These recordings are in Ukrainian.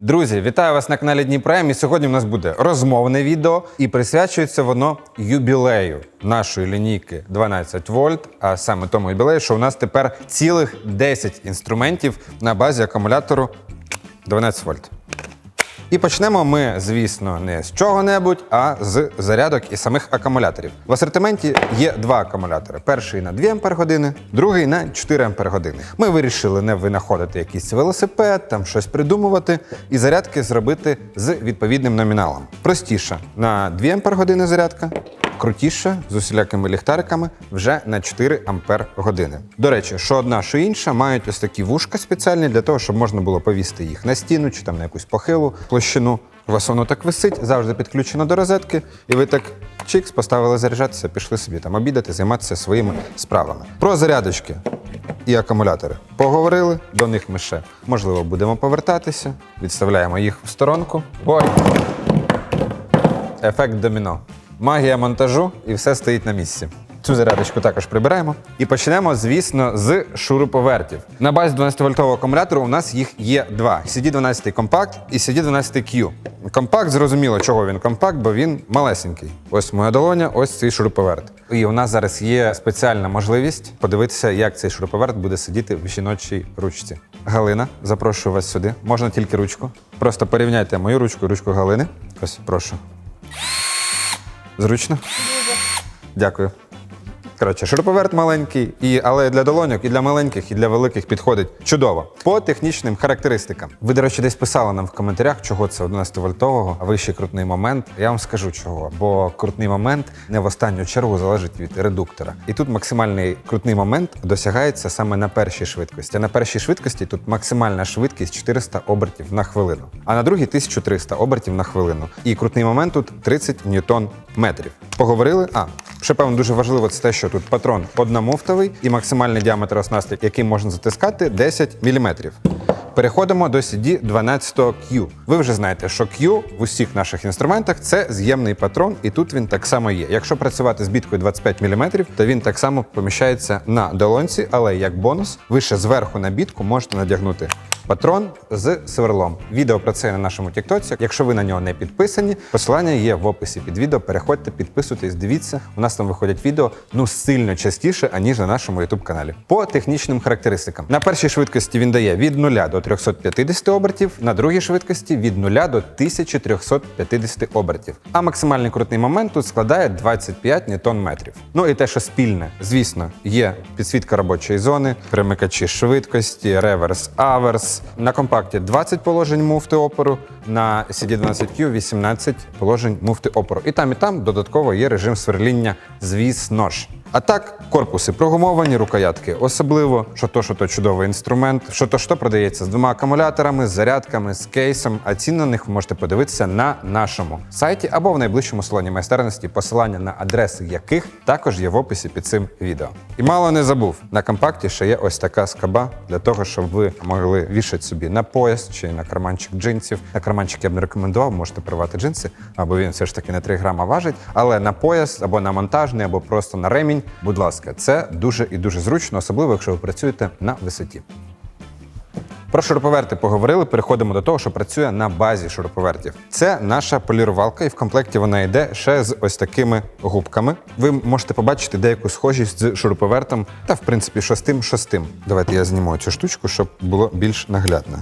Друзі, вітаю вас на каналі Дніпрем. І сьогодні в нас буде розмовне відео, і присвячується воно юбілею нашої лінійки 12 вольт. А саме тому юбілею, що у нас тепер цілих 10 інструментів на базі акумулятору 12 вольт. І почнемо ми, звісно, не з чого-небудь, а з зарядок і самих акумуляторів. В асортименті є два акумулятори: перший на 2 Ампер-години, другий на 4 Ампер-години. Ми вирішили не винаходити якийсь велосипед, там щось придумувати, і зарядки зробити з відповідним номіналом. Простіше на 2 Ампер-години зарядка. Крутіше з усілякими ліхтариками вже на 4 ампер години. До речі, що одна, що інша мають ось такі вушка спеціальні для того, щоб можна було повісити їх на стіну чи там на якусь похилу площину. У вас воно так висить, завжди підключено до розетки, і ви так чикс, поставили заряджатися, пішли собі там обідати, займатися своїми справами. Про зарядочки і акумулятори поговорили. До них ми ще можливо будемо повертатися. Відставляємо їх в сторонку. Ой, ефект доміно. Магія монтажу і все стоїть на місці. Цю зарядочку також прибираємо. І почнемо, звісно, з шуруповертів. На базі 12-вольтового акумулятора у нас їх є два: CD12 компакт і CD12Q. Компакт, зрозуміло, чого він компакт, бо він малесенький. Ось моя долоня, ось цей шуруповерт. І у нас зараз є спеціальна можливість подивитися, як цей шуруповерт буде сидіти в жіночій ручці. Галина, запрошую вас сюди. Можна тільки ручку. Просто порівняйте мою ручку і ручку Галини. Ось, прошу. Зручно? Дякую. Коротше, шуруповерт маленький, і, але для долоньок, і для маленьких, і для великих підходить чудово. По технічним характеристикам. Ви, до речі, десь писали нам в коментарях, чого це 11-вольтового, а вищий крутний момент. Я вам скажу чого. Бо крутний момент не в останню чергу залежить від редуктора. І тут максимальний крутний момент досягається саме на першій швидкості. А на першій швидкості тут максимальна швидкість 400 обертів на хвилину, а на другій 1300 обертів на хвилину. І крутний момент тут 30 ньютон метрів. Поговорили. А ще певно дуже важливо це те, що тут патрон одномуфтовий і максимальний діаметр оснастки, який можна затискати 10 мм. Переходимо до CD12Q. Ви вже знаєте, що Q в усіх наших інструментах це з'ємний патрон, і тут він так само є. Якщо працювати з біткою 25 мм, то він так само поміщається на долонці, але як бонус, ви ще зверху на бітку можете надягнути патрон з сверлом. Відео про це на нашому Тіктоці. Якщо ви на нього не підписані, посилання є в описі під відео. Переходьте, підписуйтесь, дивіться. У нас там виходять відео ну сильно частіше, аніж на нашому youtube каналі. По технічним характеристикам. На першій швидкості він дає від 0 до 350 обертів, на другій швидкості від 0 до 1350 обертів. А максимальний крутний момент тут складає 25 ньютон метрів. Ну і те, що спільне, звісно, є підсвітка робочої зони, перемикачі швидкості, реверс, аверс. На компакті 20 положень муфти опору, на CD12Q 18 положень муфти опору. І там, і там додатково є режим сверління, звісно ж. А так, корпуси прогумовані, рукоятки. Особливо, що то, що то чудовий інструмент, що то, що продається з двома акумуляторами, з зарядками, з кейсом. А ціни на них ви можете подивитися на нашому сайті або в найближчому салоні майстерності, посилання на адреси яких також є в описі під цим відео. І мало не забув, на компакті ще є ось така скаба для того, щоб ви могли вішати собі на пояс чи на карманчик джинсів. На карманчик я б не рекомендував, можете порвати джинси, або він все ж таки не 3 грама важить. Але на пояс або на монтажний, або просто на ремінь, будь ласка, це дуже і дуже зручно, особливо якщо ви працюєте на висоті. Про шуруповерти поговорили. Переходимо до того, що працює на базі шуруповертів. Це наша полірувалка, і в комплекті вона йде ще з ось такими губками. Ви можете побачити деяку схожість з шуруповертом, та в принципі шостим шостим. Давайте я зніму цю штучку, щоб було більш наглядно.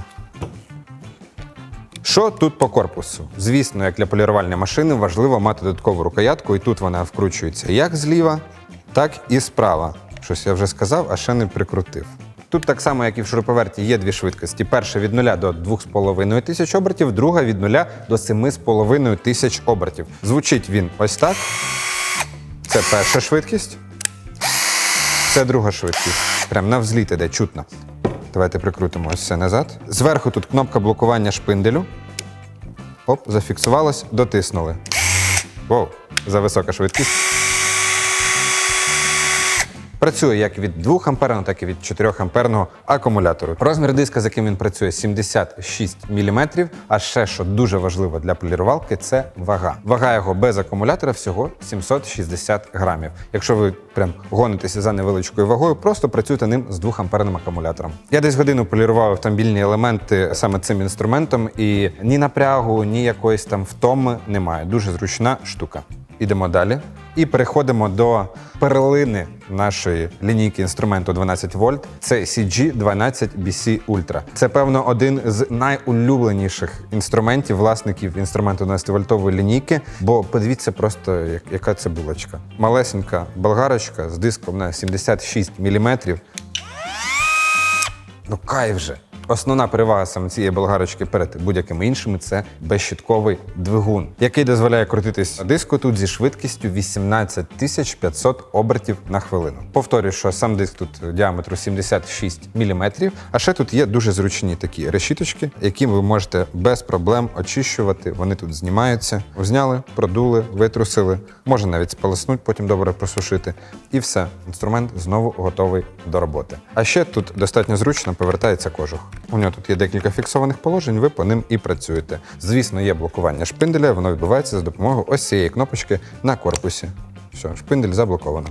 Що тут по корпусу? Звісно, як для полірувальної машини важливо мати додаткову рукоятку, і тут вона вкручується як зліва, так і справа. Щось я вже сказав, а ще не прикрутив. Тут так само, як і в шуруповерті, є дві швидкості. Перша від 0 до 2,5 тисяч обертів, друга від 0 до 7,5 тисяч обертів. Звучить він ось так. Це перша швидкість. Це друга швидкість. Прям на взліт іде, чутно. Давайте прикрутимо ось це назад. Зверху тут кнопка блокування шпинделю. Оп, зафіксувалось, дотиснули. Воу, за висока швидкість. Працює як від 2 амперного, так і від 4 амперного акумулятору. Розмір диска, з яким він працює, 76 мм. А ще що дуже важливо для полірувалки, це вага. Вага його без акумулятора всього 760 грамів. Якщо ви прям гонитеся за невеличкою вагою, просто працюйте ним з 2 амперним акумулятором. Я десь годину полірував автомобільні елементи саме цим інструментом, і ні напрягу, ні якоїсь там втоми немає. Дуже зручна штука. Ідемо далі і переходимо до перлини нашої лінійки інструменту 12 вольт. Це CG12BC Ultra. Це певно один з найулюбленіших інструментів власників інструменту 12 вольтової лінійки. Бо подивіться просто, яка це булочка. Малесенька болгарочка з диском на 76 мм. Ну кайф же. Основна перевага саме цієї болгарочки перед будь-якими іншими це безщитковий двигун, який дозволяє крутитись диску тут зі швидкістю 18 500 обертів на хвилину. Повторюю, що сам диск тут діаметру 76 мм, а ще тут є дуже зручні такі решіточки, які ви можете без проблем очищувати. Вони тут знімаються. Зняли, продули, витрусили. Можна навіть сполоснути, потім добре просушити. І все, інструмент знову готовий до роботи. А ще тут достатньо зручно повертається кожух. У нього тут є декілька фіксованих положень, ви по ним і працюєте. Звісно, є блокування шпинделя, воно відбувається за допомогою ось цієї кнопочки на корпусі. Все, шпиндель заблоковано.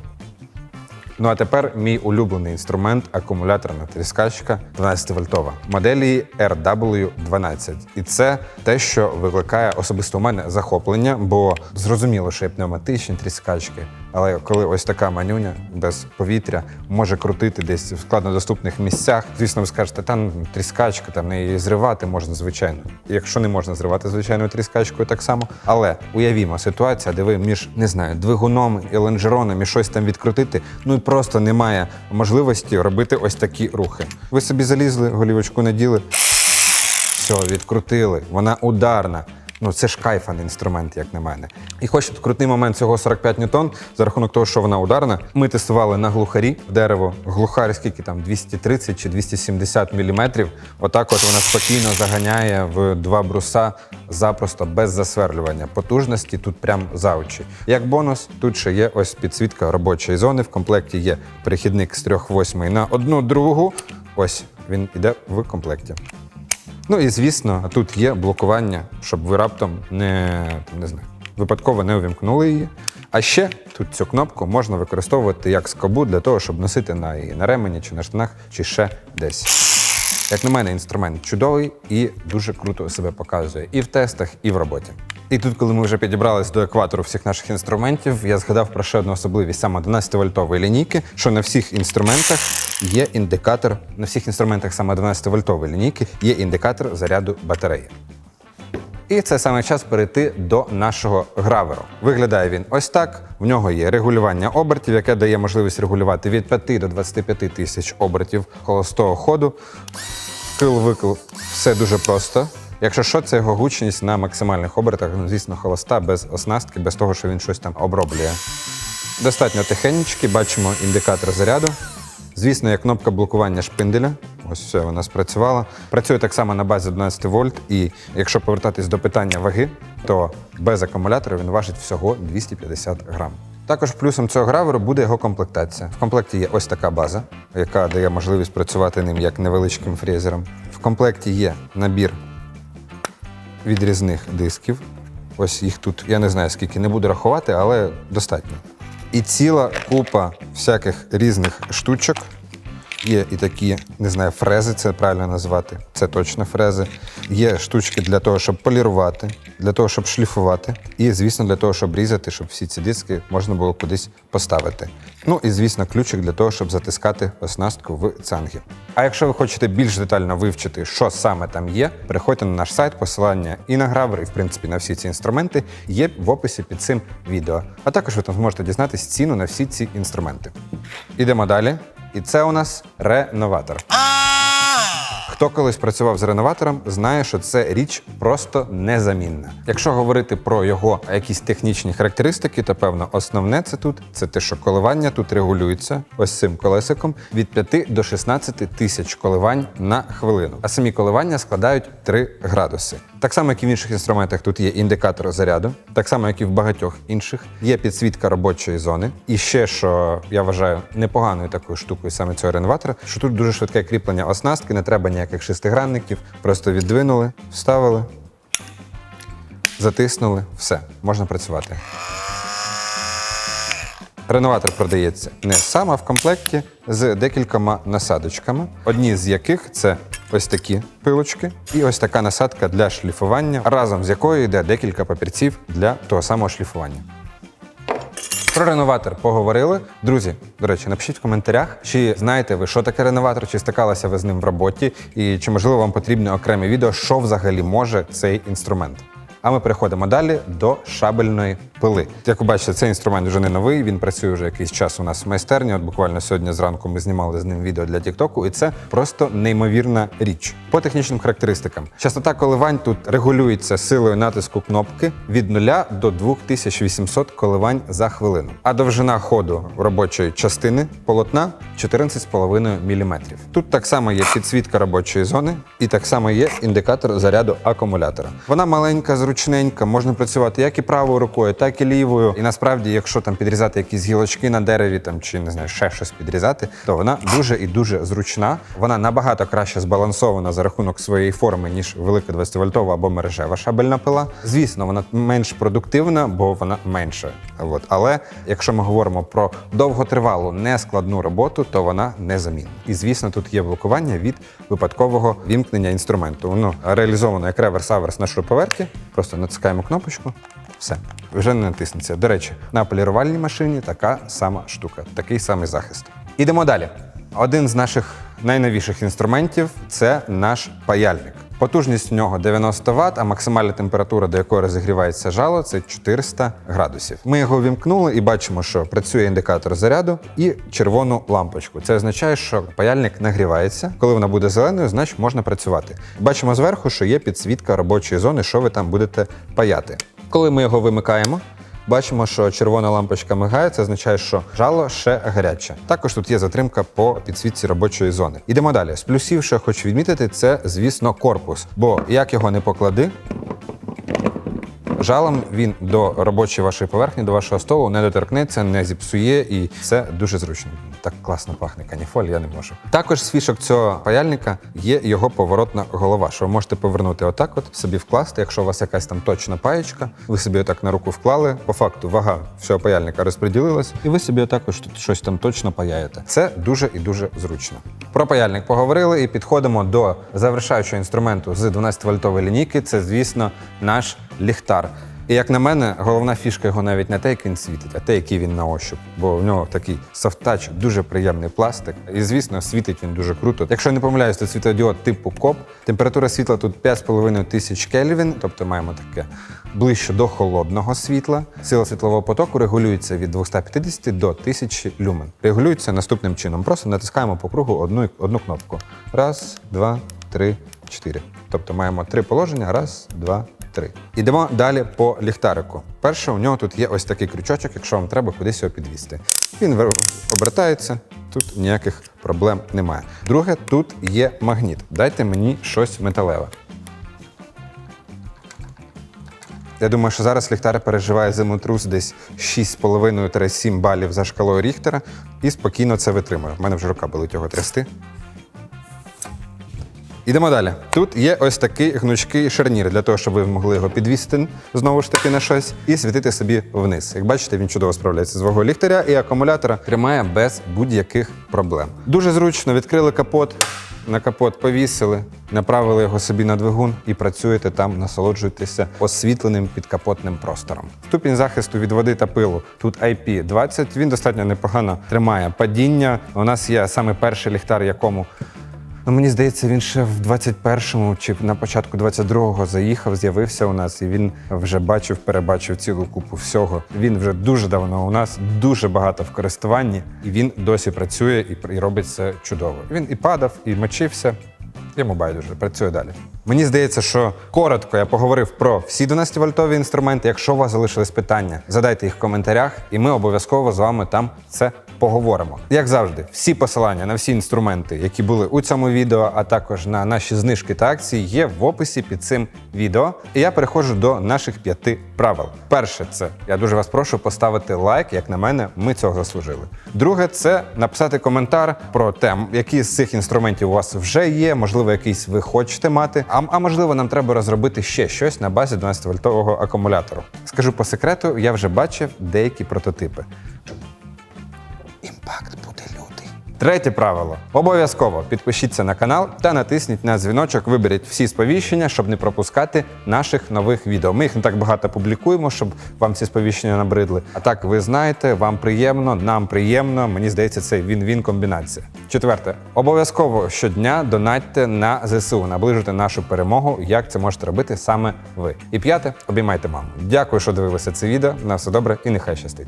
Ну а тепер мій улюблений інструмент акумуляторна тріскачка 12 вольтова моделі RW12. І це те, що викликає особисто у мене захоплення, бо зрозуміло, що є пневматичні тріскачки, але коли ось така манюня без повітря може крутити десь в складнодоступних місцях, звісно, ви скажете, там тріскачка, там не її зривати можна звичайно. Якщо не можна зривати звичайною тріскачкою, так само. Але уявімо ситуація, де ви між не знаю, двигуном і лонжероном і щось там відкрутити, ну і просто немає можливості робити ось такі рухи. Ви собі залізли, голівочку наділи, все, відкрутили. Вона ударна. Ну, це ж кайфан інструмент, як на мене. І хоч тут крутий момент цього 45 ньютон, за рахунок того, що вона ударна, ми тестували на глухарі дерево. Глухар, скільки там 230 чи 270 міліметрів. Отак от вона спокійно заганяє в два бруса запросто без засверлювання. Потужності тут прям за очі. Як бонус, тут ще є ось підсвітка робочої зони. В комплекті є перехідник з 3.8 на одну другу. Ось він іде в комплекті. Ну і звісно, тут є блокування, щоб ви раптом не, там, не знаю, випадково не увімкнули її. А ще тут цю кнопку можна використовувати як скобу для того, щоб носити на, її на ремені чи на штанах, чи ще десь. Як на мене, інструмент чудовий і дуже круто себе показує і в тестах, і в роботі. І тут, коли ми вже підібрались до екватору всіх наших інструментів, я згадав про ще одну особливість саме 12-вольтової лінійки, що на всіх інструментах є індикатор, на всіх інструментах саме 12-вольтової лінійки є індикатор заряду батареї. І це саме час перейти до нашого граверу. Виглядає він ось так. В нього є регулювання обертів, яке дає можливість регулювати від 5 до 25 тисяч обертів холостого ходу. Кил-викил, все дуже просто. Якщо що, це його гучність на максимальних обертах, ну, звісно, холоста, без оснастки, без того, що він щось там оброблює. Достатньо тихенечки, бачимо індикатор заряду. Звісно, є кнопка блокування шпинделя. Ось все, вона спрацювала. Працює так само на базі 12 вольт. І якщо повертатись до питання ваги, то без акумулятора він важить всього 250 грам. Також плюсом цього граверу буде його комплектація. В комплекті є ось така база, яка дає можливість працювати ним як невеличким фрезером. В комплекті є набір відрізних дисків. Ось їх тут, я не знаю скільки, не буду рахувати, але достатньо. І ціла купа всяких різних штучок. Є і такі, не знаю, фрези, це правильно назвати. Це точно фрези. Є штучки для того, щоб полірувати, для того, щоб шліфувати, і, звісно, для того, щоб різати, щоб всі ці диски можна було кудись поставити. Ну і, звісно, ключик для того, щоб затискати оснастку в цангі. А якщо ви хочете більш детально вивчити, що саме там є, переходьте на наш сайт, посилання і на гравер, і в принципі на всі ці інструменти є в описі під цим відео. А також ви там зможете дізнатись ціну на всі ці інструменти. Ідемо далі. І це у нас реноватор. Хто колись працював з реноватором, знає, що це річ просто незамінна. Якщо говорити про його якісь технічні характеристики, то певно основне це тут це те, що коливання тут регулюється ось цим колесиком від 5 до 16 тисяч коливань на хвилину. А самі коливання складають 3 градуси. Так само, як і в інших інструментах, тут є індикатор заряду, так само, як і в багатьох інших, є підсвітка робочої зони. І ще, що я вважаю непоганою такою штукою саме цього реноватора, що тут дуже швидке кріплення оснастки, не треба ніяких шестигранників, просто віддвинули, вставили, затиснули, все, можна працювати. Реноватор продається не сам, в комплекті з декількома насадочками, одні з яких це ось такі пилочки і ось така насадка для шліфування, разом з якою йде декілька папірців для того самого шліфування. Про реноватор поговорили. Друзі, до речі, напишіть в коментарях, чи знаєте ви, що таке реноватор, чи стикалися ви з ним в роботі, і чи можливо вам потрібне окреме відео, що взагалі може цей інструмент. А ми переходимо далі до шабельної пили. Як ви бачите, цей інструмент вже не новий. Він працює вже якийсь час у нас в майстерні. От буквально сьогодні зранку ми знімали з ним відео для Тіктоку, і це просто неймовірна річ. По технічним характеристикам. Частота коливань тут регулюється силою натиску кнопки від 0 до 2800 коливань за хвилину. А довжина ходу робочої частини полотна 14,5 мм. Тут так само є підсвітка робочої зони, і так само є індикатор заряду акумулятора. Вона маленька, зручненька, можна працювати як і правою рукою, так і лівою. І насправді, якщо там підрізати якісь гілочки на дереві, там чи не знаю, ще щось підрізати, то вона дуже і дуже зручна. Вона набагато краще збалансована за рахунок своєї форми, ніж велика 20-вольтова або мережева шабельна пила. Звісно, вона менш продуктивна, бо вона менша. От. Але якщо ми говоримо про довготривалу, нескладну роботу, то вона незамінна. І звісно, тут є блокування від випадкового вімкнення інструменту. Воно реалізовано як реверс-аверс на шуруповерті. Просто натискаємо кнопочку. Все, вже не натиснеться. До речі, на полірувальній машині така сама штука, такий самий захист. Ідемо далі. Один з наших найновіших інструментів це наш паяльник. Потужність в нього 90 Вт, а максимальна температура, до якої розігрівається жало, це 400 градусів. Ми його вімкнули і бачимо, що працює індикатор заряду і червону лампочку. Це означає, що паяльник нагрівається. Коли вона буде зеленою, значить можна працювати. Бачимо зверху, що є підсвітка робочої зони, що ви там будете паяти. Коли ми його вимикаємо, Бачимо, що червона лампочка мигає, це означає, що жало ще гаряче. Також тут є затримка по підсвітці робочої зони. Ідемо далі. З плюсів, що хочу відмітити, це, звісно, корпус. Бо як його не поклади, жалом він до робочої вашої поверхні, до вашого столу не доторкнеться, не зіпсує, і це дуже зручно. Так класно пахне каніфоль, я не можу. Також з фішок цього паяльника є його поворотна голова, що ви можете повернути отак, от собі вкласти. Якщо у вас якась там точна паєчка, ви собі отак на руку вклали. По факту вага всього паяльника розподілилась, і ви собі також тут щось там точно паяєте. Це дуже і дуже зручно. Про паяльник поговорили і підходимо до завершаючого інструменту з 12-вольтової лінійки. Це, звісно, наш ліхтар. І як на мене, головна фішка його навіть не те, як він світить, а те, який він на ощуп. Бо в нього такий софтач, дуже приємний пластик. І звісно, світить він дуже круто. Якщо не помиляюсь, то світлодіод типу КОП. Температура світла тут 5,5 тисяч Кельвін, тобто маємо таке ближче до холодного світла. Сила світлового потоку регулюється від 250 до 1000 люмен. Регулюється наступним чином. Просто натискаємо по кругу одну, одну кнопку. Раз, два, три, чотири. Тобто маємо три положення. Раз, два, три. Ідемо далі по ліхтарику. Перше, у нього тут є ось такий крючочок, якщо вам треба кудись його підвісти. Він обертається, тут ніяких проблем немає. Друге, тут є магніт. Дайте мені щось металеве. Я думаю, що зараз ліхтар переживає землетрус десь 6,5-7 балів за шкалою Ріхтера і спокійно це витримує. У мене вже рука болить його трясти. Ідемо далі. Тут є ось такий гнучкий шарнір для того, щоб ви могли його підвісити знову ж таки на щось і світити собі вниз. Як бачите, він чудово справляється з вагою ліхтаря і акумулятора тримає без будь-яких проблем. Дуже зручно відкрили капот. На капот повісили, направили його собі на двигун і працюєте там, насолоджуєтеся освітленим підкапотним простором. Ступінь захисту від води та пилу тут IP20, Він достатньо непогано тримає падіння. У нас є саме перший ліхтар, якому Ну, мені здається, він ще в 21-му чи на початку 22-го заїхав, з'явився у нас, і він вже бачив, перебачив цілу купу всього. Він вже дуже давно у нас, дуже багато в користуванні, і він досі працює і, робить це чудово. Він і падав, і мочився. Йому байдуже, працює далі. Мені здається, що коротко я поговорив про всі 12-вольтові інструменти. Якщо у вас залишились питання, задайте їх в коментарях, і ми обов'язково з вами там це поговоримо. Як завжди, всі посилання на всі інструменти, які були у цьому відео, а також на наші знижки та акції, є в описі під цим відео. І я переходжу до наших п'яти правил. Перше, це я дуже вас прошу поставити лайк, як на мене, ми цього заслужили. Друге, це написати коментар про те, які з цих інструментів у вас вже є, можливо, якийсь ви хочете мати. А, а можливо, нам треба розробити ще щось на базі 12-вольтового акумулятору. Скажу по секрету, я вже бачив деякі прототипи. Імпакт буде лютий. Третє правило: обов'язково підпишіться на канал та натисніть на дзвіночок. Виберіть всі сповіщення, щоб не пропускати наших нових відео. Ми їх не так багато публікуємо, щоб вам ці сповіщення набридли. А так ви знаєте, вам приємно, нам приємно. Мені здається, це він-він комбінація. Четверте, обов'язково щодня донатьте на ЗСУ, наближуйте нашу перемогу. Як це можете робити саме ви? І п'яте, обіймайте маму. Дякую, що дивилися це відео. На все добре і нехай щастить.